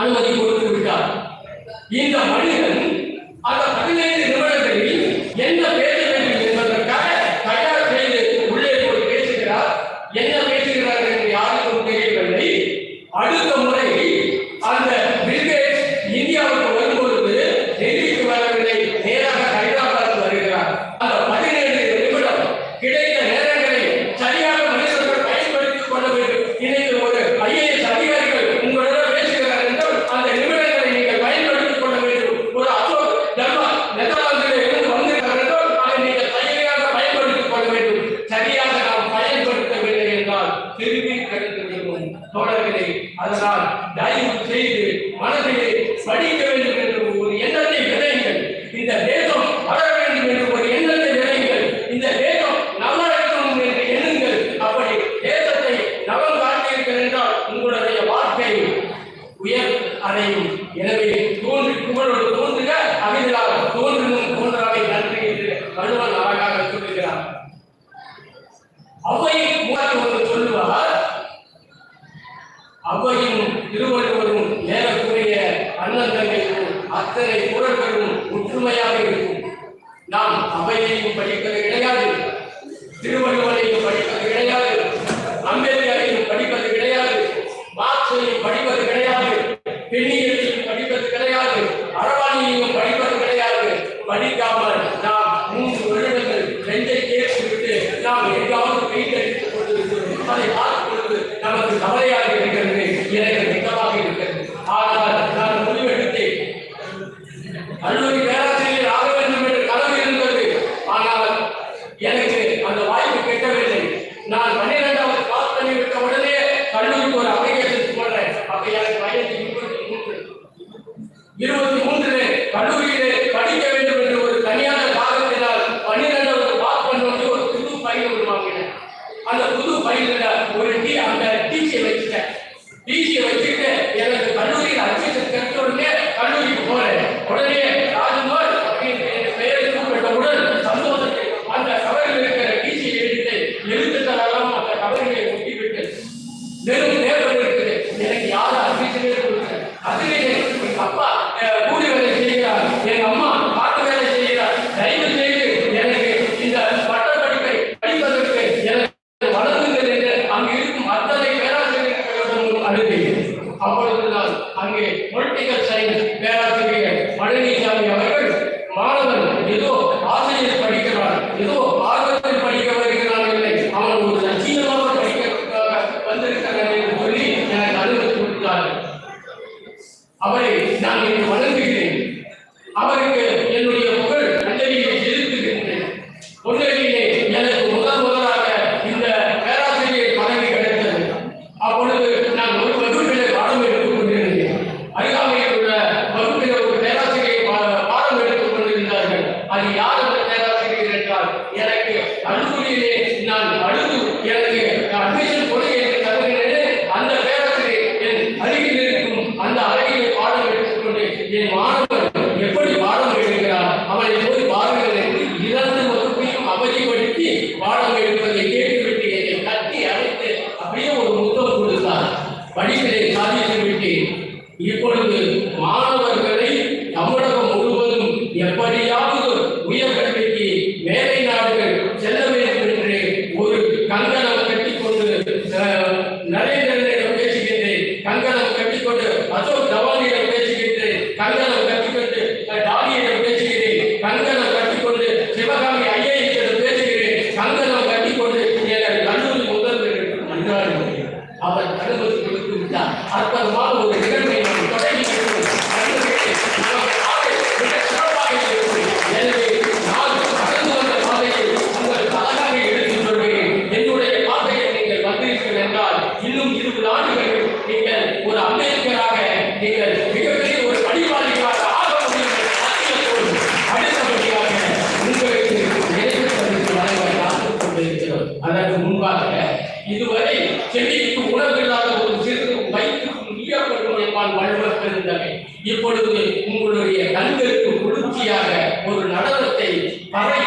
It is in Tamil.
அனுமதி கொடுத்து விட்டார். இந்த மனிதன் அந்த பதினைந்து நிமிடங்களில் என்ன பேச வேண்டும் என்பதற்காக தயார் செய்து உள்ளே போய் பேசுகிறார். என்ன பேசுகிறார் என்று யாருக்கும் தெரியவில்லை. அடுத்த முறை அந்த பில்கேட்ஸ் இந்தியாவுக்கு வரும்பொழுது டெல்லிக்கு வரவில்லை. நேராக சரியாக நாம் பயன்படுத்தவில்லை என்றால் திரும்பி கிடைத்து விடுவோம். தொடர்களை அதனால் தயவு செய்து மனதிலே படிக்க வேண்டும் என்று ஒரு எண்ணத்தை விதைங்கள் இந்த தேசம் வளர வேண்டும் என்று ஒரு எண்ணத்தை விதைங்கள் இந்த தேசம் நல்லா இருக்கணும் என்று எண்ணுங்கள். அப்படி தேசத்தை நலம் காட்டீர்கள் என்றால் உங்களுடைய வாழ்க்கை உயர் அடையும். எனவே தோன்றி புகழோடு தோன்றுக அகிலாக தோன்றும் தோன்றாவை நன்றி என்று வள்ளுவன் அழகாக சொல்லுகிறார். அவை மூலம் ஒன்று சொல்லுவார். அவையும் திருவள்ளுவரும் ஏறக்குறைய அண்ணன் தங்கையும் அத்தனை குரல்களும் ஒற்றுமையாக இருக்கும். நாம் அவையையும் படிப்பது கிடையாது. திருவள்ளுவரையும் படிப்பது கிடையாது. அம்பேத்கரையும் படிப்பது கிடையாது. மார்க்சையும் படிப்பது கிடையாது. பெண்ணியத்தையும் படிப்பது கிடையாது. அரவாணியையும் படிப்பது கிடையாது. படிக்காமல் நாம் மூன்று வருடங்கள் நெஞ்சை கேட்டு விட்டு நாம் எங்காவது அதை பார்க்கும் பொழுது நமக்கு கவலையாக இருக்கிறது. எனக்கு வெட்கமாக இருக்கிறது. ஆனால் நான் முடிவெடுத்தேன் கல்லூரி பேராசிரியர் ஆக வேண்டும் என்று கனவு இருந்தது. ஆனால் எனக்கு அந்த வாய்ப்பு கிட்டவில்லை. நான் பன்னிரெண்டாவது பாஸ் பண்ணிவிட்ட உடனே கல்லூரிக்கு ஒரு அப்ளிகேஷன் போடுறேன். அப்ப எனக்கு வயது இருபத்தி மூன்று இருபத்தி அப்பா கூலி வேலை செய்கிறார். எங்க அம்மா காட்டு வேலை செய்கிறார். தயவு செய்து எனக்கு இந்த பட்ட படிப்பை படிப்பதற்கு எனக்கு வழங்குங்கள் என்று அங்கு இருக்கும் அத்தனை பேராசிரியர்களிடம் அழுகிறேன் அப்பொழுது அங்கே பொலிட்டிக்கல் சயின்ஸ் பேராசிரியர் பழனிசாமி அவர்கள் மாணவன் ஏதோ அவரை நான் இன்று வணங்குகிறேன் அவருக்கு என்னுடைய புகழ் அஞ்சலியை செலுத்துகின்றேன். பொன்னேரியிலே எனக்கு முதல் முதலாக இந்த பேராசிரியர் பதவி கிடைத்தது. அப்பொழுது நான் ஒரு வகுப்பிலே பாடம் எடுத்துக் கொண்டிருந்தேன் அருகாமையில் உள்ள வகுப்பில் ஒரு பேராசிரியர் பாடம் எடுத்துக் கொண்டிருந்தார்கள் அது யார் அந்த பேராசிரியர் என்றால் எனக்கு கல்லூரியிலே நான் அழுது எனக்கு அட்மிஷன் கொடு என்று தருகிறேன் அந்த பேராசிரியர் என் அருகில் இருக்கும் அந்த அறையிலே பாடம் எடுத்துக்கொண்டு என் மாணவர் எப்படி பாடம் எடுக்கிறார் அவனை போய் பாருங்கள் என்று இரண்டு வகுப்பையும் அவதிப்படுத்தி பாடம் எடுப்பதை கேட்டுவிட்டு கட்டி அழைத்து அப்படியே ஒரு முத்தம் கொடுத்தார். படிப்பிலே lo இப்பொழுது உங்களுடைய கண்களுக்கு குளிர்ச்சியாக ஒரு நடனத்தை பறை